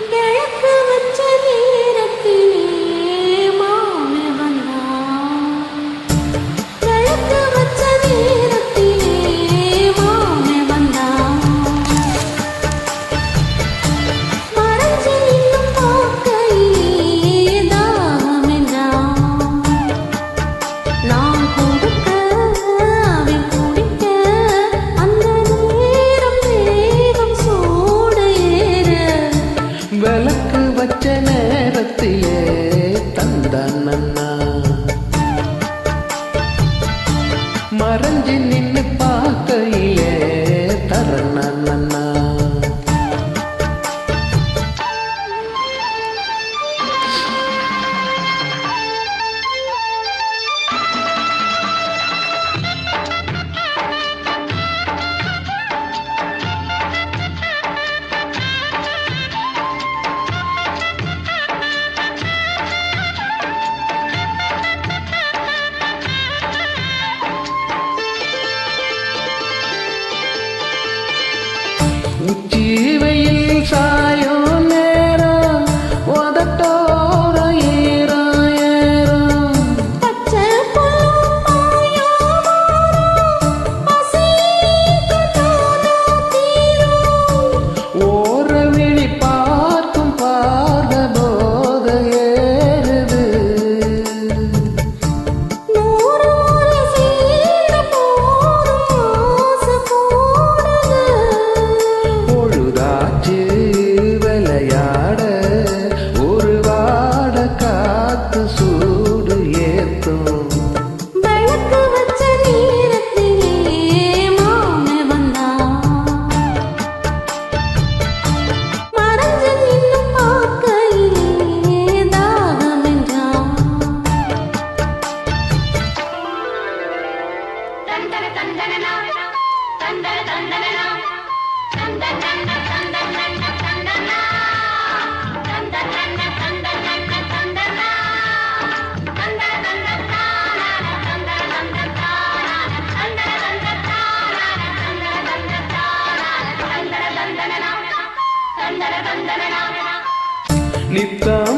விளக்கு மறைஞ்சு நின்னு লিপ্তাম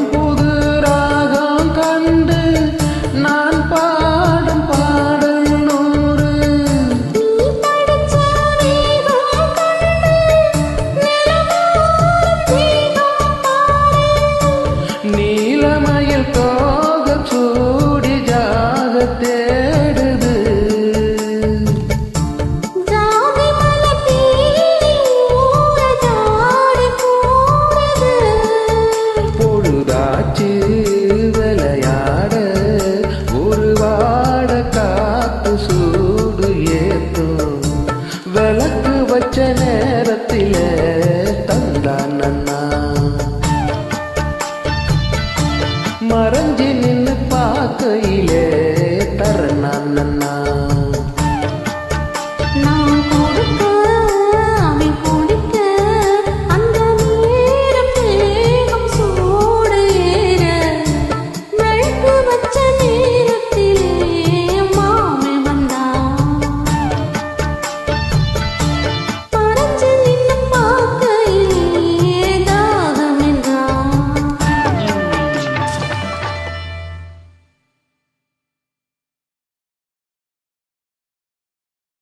விளக்கு வச்ச நேரத்தில தந்தான் அண்ணா மறைஞ்சு நின்று பார்க்கையில்